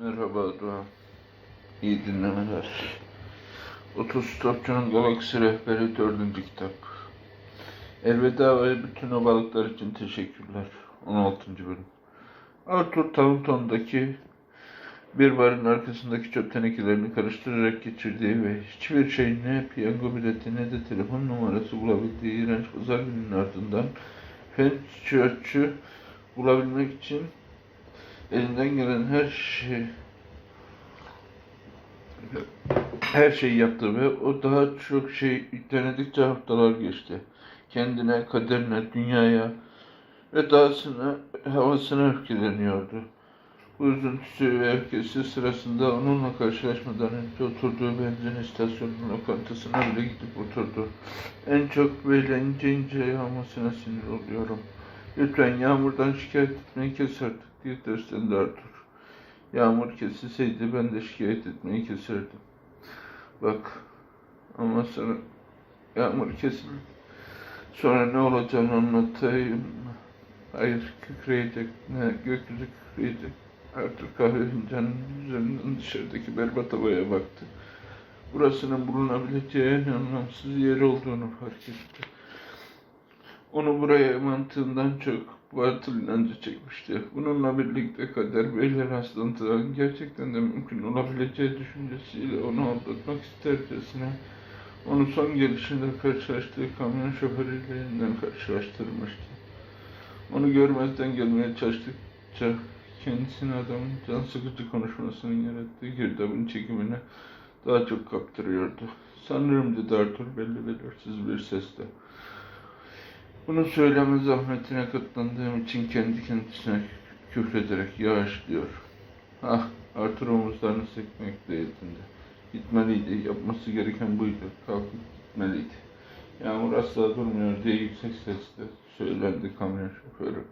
Merhaba Doğan. İyi dinlemeler. 30 Stopçu'nun Galaksi Rehberi 4. kitap. Elveda ve bütün o balıklar için teşekkürler. 16. bölüm. Arthur Taunton'daki bir barın arkasındaki çöp tenekelerini karıştırarak geçirdiği ve hiçbir şey ne piyango bileti ne de telefon numarası bulabildiği iğrenç pazar gününün ardından Fenchurch'ü bulabilmek için elinden gelen her şey her şeyi yaptı ve o daha çok şey denedikçe haftalar geçti. Kendine, kaderine, dünyaya ve dahasına, havasına öfkeleniyordu. Bu üzüntüsü ve öfkesi sırasında onunla karşılaşmadan önce oturduğu benzin istasyonunun lokantasına bile gidip oturdu. En çok böyle ince ince yağmasına sinir oluyorum. Lütfen yağmurdan şikayet etmeyi kes diye derslendi Arthur. Yağmur kesilseydi ben de şikayet etmeyi keserdim. Bak ama sana yağmur kesin. Sonra ne olacağını anlatayım. Hayır kükreyecek. Ne gökyüzü kükreyecek. Arthur kahve fincanının üzerinden dışarıdaki berbat havaya baktı. Burasının bulunabileceği en anlamsız yer olduğunu fark etti. Onu buraya mantığından çok batıl inancı çekmişti. Bununla birlikte kader beyler rastlantıların gerçekten de mümkün olabileceği düşüncesiyle onu aldatmak istercesine onu son gelişinde karşılaştığı kamyon şoförüyle yeniden karşılaştırmıştı. Onu görmezden gelmeye çalıştıkça kendisini adamın can sıkıcı konuşmasının yarattığı girdabın çekimine daha çok kaptırıyordu. Sanırım dedi Arthur belli belirsiz bir sesle. Bunu söyleme zahmetine katlandığım için kendi kendisine küfrederek yavaş diyor. Ah, Arthur omuzlarını sekmekle yetindi. Gitmeliydi, yapması gereken buydu. Kalkıp gitmeliydi. Yağmur asla durmuyor diye yüksek sesle söylendi kamyon şoförü.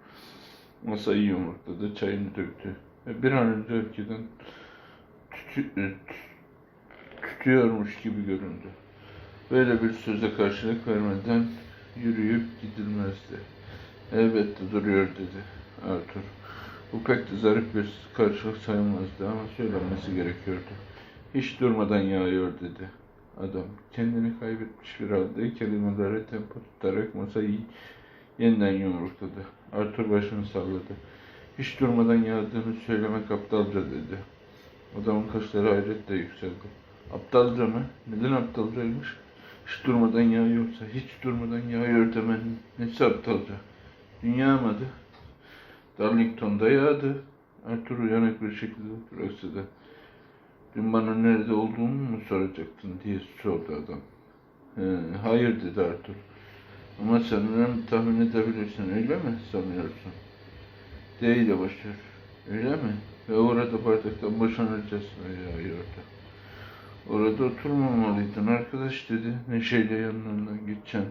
Masayı yumrukladı, çayını döktü ve bir an önce öfkeden tütü, e, tütüyormuş gibi göründü. Böyle bir söze karşılık vermeden yürüyüp gidilmezdi. Elbette duruyor dedi Arthur. Bu pek de zarif bir karşılık sayılmazdı ama söylenmesi gerekiyordu. Hiç durmadan yağıyor dedi adam. Kendini kaybetmiş bir halde kelimelere tempo tutarak masayı yeniden yumrukladı. Arthur başını salladı. Hiç durmadan yağdığını söylemek aptalca dedi. Adamın kaşları hayretle yükseldi. Aptalca mı? Neden aptalcaymış? Hiç durmadan yağıyorsa, hiç durmadan yağıyor demenin nesi aptalca? Dün yağmadı. Darlington'da yağdı. Arthur uyanık bir şekilde duraksadı. Dün bana nerede olduğumu mu soracaktın diye sordu adam. He, hayır dedi Arthur. Ama sanırım tahmin edebilirsin öyle mi sanıyorsun? Değil de başlar. Öyle mi? Ve orada bardaktan boşanırcasına yağıyordu. Orada oturmamalıydın arkadaş dedi. Neşeyle yanlarından geçen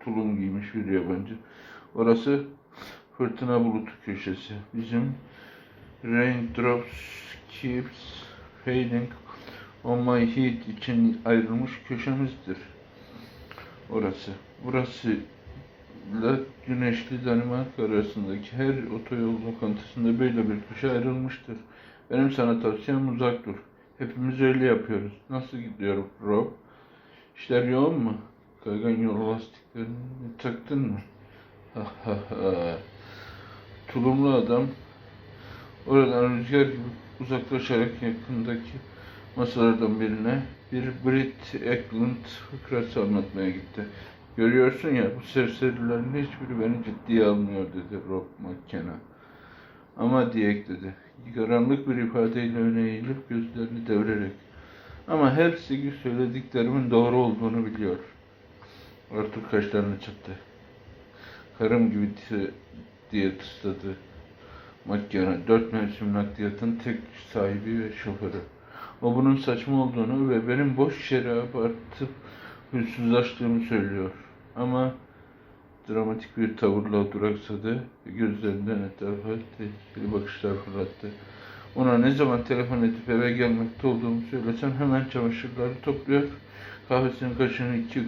tulum giymiş bir yabancı. Orası fırtına bulutu köşesi. Bizim raindrops keeps fading on my heat için ayrılmış köşemizdir. Orası. Burası ile Güneşli Danimarka arasındaki her otoyol lokantasında böyle bir köşe ayrılmıştır. Benim sana tavsiyem uzak dur. Hepimiz öyle yapıyoruz. Nasıl gidiyor Rob? İşler yoğun mu? Kaygan yol lastiklerini taktın mı? Tulumlu adam oradan rüzgar gibi uzaklaşarak yakındaki masalardan birine bir Brit Eklund fıkrası anlatmaya gitti. Görüyorsun ya bu serserilerin hiçbiri beni ciddiye almıyor dedi Rob McKenna. Ama diye ekledi. Karanlık bir ifadeyle öne eğilip gözlerini devirerek. Ama hepsi söylediklerimin doğru olduğunu biliyor. Arthur kaşlarını çattı. Karım gibi diye, tısladı. McKenna dört mevsim nakliyatın tek sahibi ve şoförü. O bunun saçma olduğunu ve benim boş yere abartıp huysuzlaştığımı söylüyor. Ama dramatik bir tavırla duraksadı ve gözlerinden etrafa tehlikeli bakışlar fırlattı. Ona ne zaman telefon edip eve gelmekte olduğumu söylesem hemen çamaşırları topluyor. Kahvesinin kaşığını iki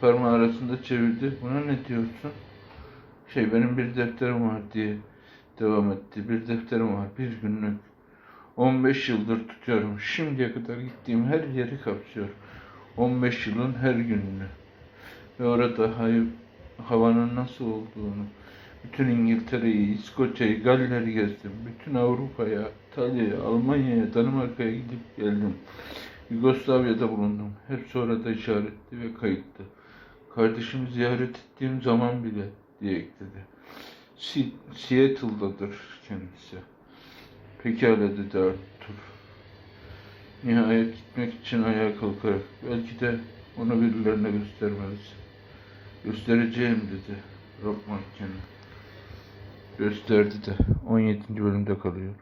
parmağı arasında çevirdi. Buna ne diyorsun? Şey benim bir defterim var diye devam etti. Bir defterim var, bir günlük. 15 yıldır tutuyorum. Şimdiye kadar gittiğim her yeri kapsıyor. 15 yılın her gününü. Ve orada hay- havanın nasıl olduğunu, bütün İngiltere'yi, İskoçya'yı, Galler'i gezdim. Bütün Avrupa'ya, İtalya'ya, Almanya'ya, Danimarka'ya gidip geldim. Yugoslavya'da bulundum. Hepsi orada işaretli ve kayıtlı. Kardeşimi ziyaret ettiğim zaman bile diye ekledi. Seattle'dadır kendisi. Pekala dedi Arthur. Nihayet gitmek için ayağa kalkarak. Belki de onu birilerine göstermelisin. Göstereceğim dedi Rob McKenna. Gösterdi de 17. bölümde kalıyor.